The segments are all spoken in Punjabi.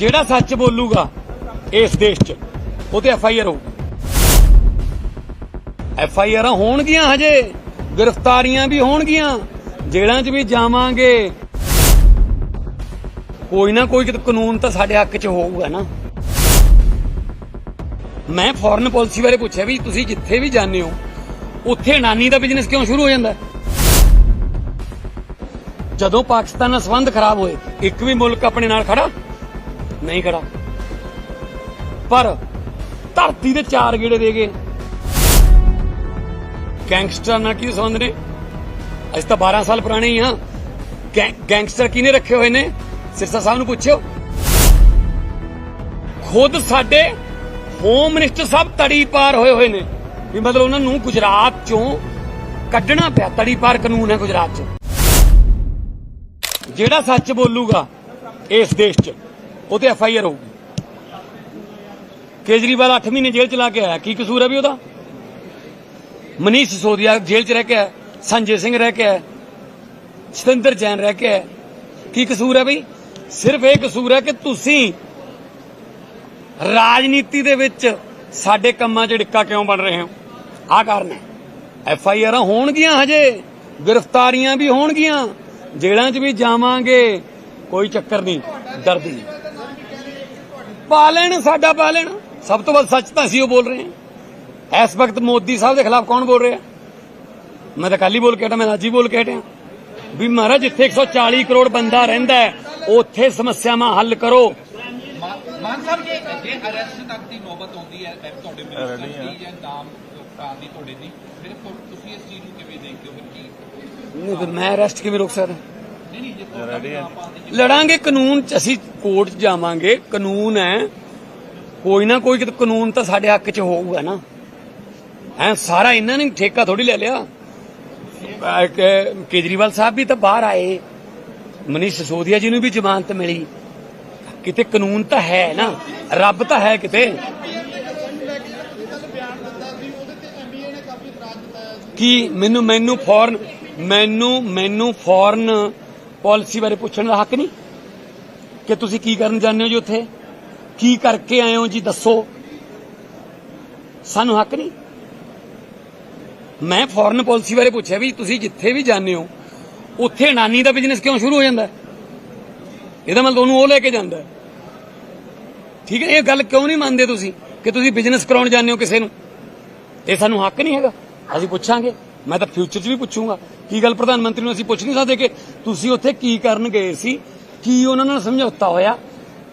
ਜਿਹੜਾ ਸੱਚ ਬੋਲੂਗਾ ਇਸ ਦੇਸ਼ 'ਚ, ਉਹ ਤੇ ਐਫ ਆਈ ਆਰ ਹੋਊਗੀ ਐਫ ਆਈ ਆਰਾਂ ਹੋਣਗੀਆਂ ਹਜੇ, ਗ੍ਰਿਫਤਾਰੀਆਂ ਵੀ ਹੋਣਗੀਆਂ, ਜੇਲ੍ਹਾਂ 'ਚ ਵੀ ਜਾਵਾਂਗੇ। ਕੋਈ ਨਾ ਕੋਈ ਕਾਨੂੰਨ ਤਾਂ ਸਾਡੇ ਹੱਕ 'ਚ ਹੋਊਗਾ ਨਾ। ਮੈਂ ਫੋਰਨ ਪਾਲਿਸੀ ਬਾਰੇ ਪੁੱਛਿਆ ਵੀ ਤੁਸੀਂ ਜਿੱਥੇ ਵੀ ਜਾਂਦੇ ਹੋ, ਉੱਥੇ ਨਾਨੀ ਦਾ ਬਿਜ਼ਨਸ ਕਿਉਂ ਸ਼ੁਰੂ ਹੋ ਜਾਂਦਾ? ਜਦੋਂ ਪਾਕਿਸਤਾਨ ਨਾਲ ਸੰਬੰਧ ਖਰਾਬ ਹੋਏ, ਇੱਕ ਵੀ ਮੁਲਕ ਆਪਣੇ ਨਾਲ ਖੜਾ ਨਹੀਂ ਖੜਾ। ਪਰ ਧਰਤੀ ਦੇ ਚਾਰ ਗੇੜੇ ਦੇ ਗਏ ਗੈਂਗਸਟਰ ਨਾਲ ਕੀ ਸੰਬੰਧ ਨੇ? ਅਸੀਂ ਤਾਂ 12 ਸਾਲ ਪੁਰਾਣੇ ਹੀ ਹਾਂ। ਗੈਂਗਸਟਰ ਕਿਹਨੇ ਰੱਖੇ ਹੋਏ ਨੇ? ਸਿਰਸਾ ਸਾਹਿਬ ਨੂੰ ਪੁੱਛਿਓ। ਖੁਦ ਸਾਡੇ ਹੋਮ ਮਿਨਿਸਟਰ ਸਾਹਿਬ ਤੜੀ ਪਾਰ ਹੋਏ ਹੋਏ ਨੇ। ਵੀ ਮਤਲਬ ਉਹਨਾਂ ਨੂੰ ਗੁਜਰਾਤ ਚੋਂ ਕੱਢਣਾ ਪਿਆ, ਤੜੀ ਪਾਰ ਕਾਨੂੰਨ ਹੈ ਗੁਜਰਾਤ 'ਚ। ਜਿਹੜਾ ਸੱਚ ਬੋਲੂਗਾ ਇਸ ਦੇਸ਼ 'ਚ। ਉਹ ਤੇ ਐਫ ਆਈ ਆਰ ਹੋਊਗੀ। ਕੇਜਰੀਵਾਲ 8 ਮਹੀਨੇ ਜੇਲ੍ਹ ਚ ਲਾ ਕੇ ਆਇਆ। ਕੀ ਕਸੂਰ ਹੈ ਵੀ ਉਹਦਾ? ਮਨੀਸ਼ ਸਿਸੋਦੀਆ ਜੇਲ੍ਹ ਚ ਰਹਿ ਕੇ ਆਇਆ। ਸੰਜੇ ਸਿੰਘ ਰਹਿ ਕੇ ਆਇਆ। ਸਤਿੰਦਰ ਜੈਨ ਰਹਿ ਕੇ ਆਇਆ। ਕੀ ਕਸੂਰ ਹੈ ਬਈ ਸਿਰਫ ਇਹ ਕਸੂਰ ਹੈ ਕਿ ਤੁਸੀਂ ਰਾਜਨੀਤੀ ਦੇ ਵਿੱਚ ਸਾਡੇ ਕੰਮਾਂ 'ਚ ਡਿੱਕਾ ਕਿਉਂ ਬਣ ਰਹੇ ਹੋ? ਆਹ ਕਾਰਨ ਹੈ। ਐਫ ਆਈ ਆਰਾਂ ਹੋਣਗੀਆਂ ਹਜੇ। ਗ੍ਰਿਫਤਾਰੀਆਂ ਵੀ ਹੋਣਗੀਆਂ। ਜੇਲ੍ਹਾਂ 'ਚ ਵੀ ਜਾਵਾਂਗੇ। ਕੋਈ ਚੱਕਰ ਨਹੀਂ। ਦਰਦ ਨਹੀਂ। ਪਾ ਲੈਣ ਸਾਡਾ ਪਾ ਲੈਣ। ਸਭ ਤੋਂ ਵੱਧ ਸੱਚ ਤਾਂ ਅਸੀਂ ਉਹ ਬੋਲ ਰਹੇ ਹਾਂ। ਇਸ ਵਕਤ ਮੋਦੀ ਸਾਹਿਬ ਦੇ ਖਿਲਾਫ ਕੌਣ ਬੋਲ ਰਿਹਾ? ਮੈਂ ਤਾਂ ਕੱਲ ਹੀ ਬੋਲ ਕੇ ਹਟਿਆ ਮੈਂ ਅੱਜ ਹੀ ਬੋਲ ਕੇ ਹਟਿਆ। ਵੀ ਮਹਾਰਾਜ ਜਿੱਥੇ 140 ਕਰੋੜ ਬੰਦਾ ਰਹਿੰਦਾ ਹੈ। ਉੱਥੇ ਸਮੱਸਿਆਵਾਂ ਹੱਲ ਕਰੋ। ਮਾਨ ਸਾਹਿਬ ਜੇ ਜੇ ਅਰੈਸਟ ਤੱਕ ਦੀ ਨੌਬਤ ਆਉਂਦੀ ਹੈ ਇਹ ਤੁਹਾਡੇ ਮਿਨਿਸਟਰ ਦੀ ਜਾਂ ਨਾਮ ਕਾਂ ਦੀ ਤੁਹਾਡੇ ਦੀ ਫਿਰ ਤੁਸੀਂ ਇਸ ਚੀਜ਼ ਨੂੰ ਕਿਵੇਂ ਦੇਖਦੇ ਹੋ? ਫਿਰ ਕੀ ਨਹੀਂ ਫਿਰ ਮੈਂ ਅਰੈਸਟ ਕਿਵੇਂ ਰੋਕ ਸਕਦਾ? ਲੜਾਂਗੇ, ਕਾਨੂੰਨ ਚ ਅਸੀਂ ਕੋਰਟ 'ਚ ਜਾਵਾਂਗੇ, ਕਾਨੂੰਨ ਹੈ। ਕੋਈ ਨਾ ਕੋਈ ਕਾਨੂੰਨ ਤਾਂ ਸਾਡੇ ਹੱਕ 'ਚ ਹੋਊਗਾ ਨਾ। ਐ ਸਾਰਾ ਇਹਨਾਂ ਨੇ ਠੇਕਾ ਥੋੜੀ ਲੈ ਲਿਆ। ਕੇਜਰੀਵਾਲ ਸਾਹਿਬ ਵੀ ਤਾਂ ਬਾਹਰ ਆਏ। ਮਨੀਸ਼ ਸਿਸੋਦੀਆ ਜੀ ਨੂੰ ਵੀ ਜ਼ਮਾਨਤ ਮਿਲੀ। ਕਿਤੇ ਕਾਨੂੰਨ ਤਾਂ ਹੈ ਨਾ। ਰੱਬ ਤਾਂ ਹੈ ਕਿਤੇ। ਕੀ ਮੈਨੂੰ ਮੈਨੂੰ ਫੌਰਨ, ਮੈਨੂੰ ਮੈਨੂੰ ਫੌਰਨ ਪਾਲਿਸੀ ਬਾਰੇ ਪੁੱਛਣ ਦਾ ਹੱਕ ਨਹੀਂ? ਕਿ ਤੁਸੀਂ ਕੀ ਕਰਨ ਜਾਂਦੇ ਹੋ ਜੀ ਉੱਥੇ? ਕੀ ਕਰਕੇ ਆਏ ਹੋ ਜੀ? ਦੱਸੋ। ਸਾਨੂੰ ਹੱਕ ਨਹੀਂ? ਮੈਂ ਫੋਰਨ ਪਾਲਿਸੀ ਬਾਰੇ ਪੁੱਛਿਆ ਵੀ ਤੁਸੀਂ ਜਿੱਥੇ ਵੀ ਜਾਂਦੇ ਹੋ, ਉੱਥੇ ਨਾਨੀ ਦਾ ਬਿਜ਼ਨਸ ਕਿਉਂ ਸ਼ੁਰੂ ਹੋ ਜਾਂਦਾ? ਇਹਦਾ ਮਤਲਬ ਉਹਨੂੰ ਉਹ ਲੈ ਕੇ ਜਾਂਦਾ। ਠੀਕ ਹੈ, ਇਹ ਗੱਲ ਕਿਉਂ ਨਹੀਂ ਮੰਨਦੇ ਤੁਸੀਂ ਕਿ ਤੁਸੀਂ ਬਿਜ਼ਨਸ ਕਰਾਉਣ ਜਾਂਦੇ ਹੋ ਕਿਸੇ ਨੂੰ? ਇਹ ਸਾਨੂੰ ਹੱਕ ਨਹੀਂ ਹੈਗਾ। ਅਸੀਂ ਪੁੱਛਾਂਗੇ। ਮੈਂ ਤਾਂ ਫਿਊਚਰ 'ਚ ਵੀ ਪੁੱਛੂੰਗਾ। ਕੀ ਗੱਲ ਪ੍ਰਧਾਨ ਮੰਤਰੀ ਨੂੰ ਅਸੀਂ ਪੁੱਛ ਨਹੀਂ ਸਕਦੇ ਕਿ ਤੁਸੀਂ ਉੱਥੇ ਕੀ ਕਰਨ ਗਏ ਸੀ? ਕੀ ਉਹਨਾਂ ਨਾਲ ਸਮਝੌਤਾ ਹੋਇਆ?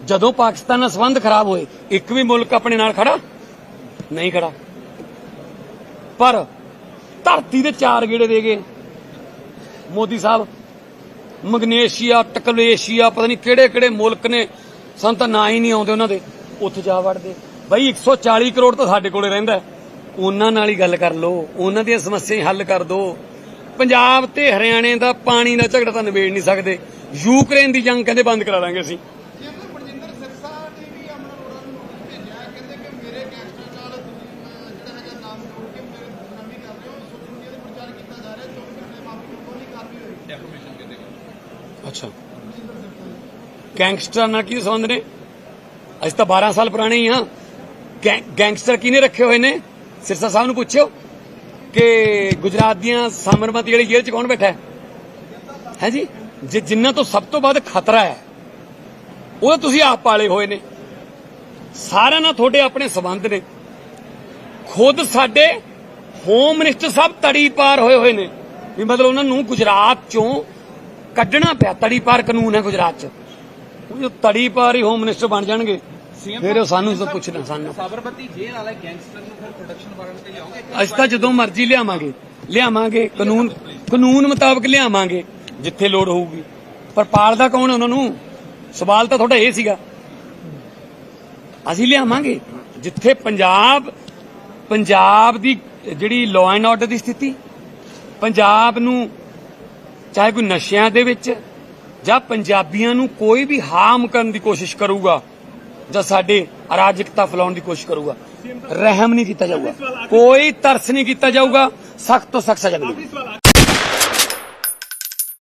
ਜਦੋਂ ਪਾਕਿਸਤਾਨ ਨਾਲ ਸੰਬੰਧ ਖਰਾਬ ਹੋਏ, ਇੱਕ ਵੀ ਮੁਲਕ ਆਪਣੇ ਨਾਲ ਖੜਾ? ਨਹੀਂ ਖੜਾ। ਪਰ ਧਰਤੀ ਦੇ ਚਾਰ ਗੇੜੇ ਦੇ ਗਏ। ਮੋਦੀ ਸਾਹਿਬ, ਮਗਨੇਸ਼ੀਆ, ਟਕਲੇਸ਼ੀਆ, ਪਤਾ ਨਹੀਂ ਕਿਹੜੇ ਕਿਹੜੇ ਮੁਲਕ ਨੇ ਸਾਨੂੰ ਤਾਂ ਨਾਂ ਹੀ ਨਹੀਂ ਆਉਂਦੇ ਉਹਨਾਂ ਦੇ, ਉੱਥੇ ਜਾ ਵੜਦੇ। ਬਈ 140 ਕਰੋੜ ਤਾਂ ਸਾਡੇ ਕੋਲੇ ਰਹਿੰਦਾ। ਉਹਨਾਂ ਨਾਲ ਹੀ ਗੱਲ ਕਰ ਲਓ, ਉਹਨਾਂ ਦੀਆਂ ਸਮੱਸਿਆਵਾਂ ਹੱਲ ਕਰ ਦਿਓ ਪੰਜਾਬ ਤੇ ਹਰਿਆਣੇ ਦਾ ਪਾਣੀ ਦਾ ਝਗੜਾ ਤਾਂ ਨਿਬੇੜ ਨਹੀਂ ਸਕਦੇ। ਯੂਕਰੇਨ ਦੀ ਜੰਗ ਕਹਿੰਦੇ ਬੰਦ ਕਰਾ ਦਾਂਗੇ ਅਸੀਂ। ਅੱਛਾ। ਗੈਂਗਸਟਰ ਨਾਲ ਕੀ ਸੰਬੰਧ ਨੇ? ਅਸੀਂ ਤਾਂ 12 ਸਾਲ ਪੁਰਾਣੇ ਹੀ ਹਾਂ। ਗੈਂਗਸਟਰ ਕਿਹਨੇ ਰੱਖੇ ਹੋਏ ਨੇ? ਸਿਰਸਾ ਸਾਹਿਬ ਨੂੰ ਪੁੱਛਿਓ। ਕਿ ਗੁਜਰਾਤ ਦੀਆਂ ਸਾਮਰਮਤੀ ਵਾਲੀ ਜੇਲ੍ਹ 'ਚ ਕੌਣ ਬੈਠਾ ਹੈ? ਹੈ ਜੀ? ਜੇ ਜਿਨ੍ਹਾਂ ਤੋਂ ਸਭ ਤੋਂ ਵੱਧ ਖਤਰਾ ਹੈ, ਉਹ ਤੁਸੀਂ ਆਪ ਪਾਲੇ ਹੋਏ ਨੇ। ਸਾਰਿਆਂ ਨਾਲ ਤੁਹਾਡੇ ਆਪਣੇ ਸਬੰਧ ਨੇ। ਖੁਦ ਸਾਡੇ ਹੋਮ ਮਿਨਿਸਟਰ ਸਾਹਿਬ ਤੜੀ ਪਾਰ ਹੋਏ ਹੋਏ ਨੇ। ਵੀ ਮਤਲਬ ਉਹਨਾਂ ਨੂੰ ਗੁਜਰਾਤ ਚੋਂ ਕੱਢਣਾ ਪਿਆ, ਤੜੀ ਪਾਰ ਕਾਨੂੰਨ ਹੈ ਗੁਜਰਾਤ 'ਚ। ਉਹ ਤੜੀ ਪਾਰ ਹੀ ਹੋਮ ਮਿਨਿਸਟਰ ਬਣ ਜਾਣਗੇ ਫਿਰ ਉਹ ਸਾਨੂੰ ਤਾਂ ਪੁੱਛਣਾ ਸਾਨੂੰ ਸਾਬਰਮਤੀ ਜੇਲ੍ਹ ਵਾਲੇ ਗੈਂਗਸਟਰ ਨੂੰ ਫਿਰ ਪ੍ਰੋਡਕਸ਼ਨ ਵਾਰਨ ਤੇ ਲਿਆਓਗੇ? ਅਸੀਂ ਤਾਂ ਜਦੋਂ ਮਰਜ਼ੀ ਲਿਆਵਾਂਗੇ। ਲਿਆਵਾਂਗੇ ਕਾਨੂੰਨ ਕਾਨੂੰਨ ਮੁਤਾਬਕ ਲਿਆਵਾਂਗੇ ਜਿੱਥੇ ਲੋੜ ਹੋਊਗੀ। ਪਰ ਪਾਲਦਾ ਕੌਣ ਉਹਨਾਂ ਨੂੰ? ਸਵਾਲ ਤਾਂ ਤੁਹਾਡਾ ਇਹ ਸੀਗਾ। ਅਸੀਂ ਲਿਆਵਾਂਗੇ। ਜਿੱਥੇ ਪੰਜਾਬ ਪੰਜਾਬ ਦੀ ਜਿਹੜੀ ਲਾਅ ਐਂਡ ਆਰਡਰ ਦੀ ਸਥਿਤੀ ਪੰਜਾਬ ਨੂੰ ਚਾਹੇ ਕੋਈ ਨਸ਼ਿਆਂ ਦੇ ਵਿੱਚ ਜਾਂ ਪੰਜਾਬੀਆਂ ਨੂੰ ਕੋਈ ਵੀ ਹਾਰਮ ਕਰਨ ਦੀ ਕੋਸ਼ਿਸ਼ ਕਰੂਗਾ ਜਾਂ ਸਾਡੇ ਅਰਾਜਕਤਾ ਫੈਲਾਉਣ ਦੀ ਕੋਸ਼ਿਸ਼ ਕਰੂਗਾ। ਰਹਿਮ ਨਹੀਂ ਕੀਤਾ ਜਾਊਗਾ। ਕੋਈ ਤਰਸ ਨਹੀਂ ਕੀਤਾ ਜਾਊਗਾ। ਸਖਤ ਤੋਂ ਸਖਤ ਸਜ਼ਾ ਮਿਲੇਗੀ।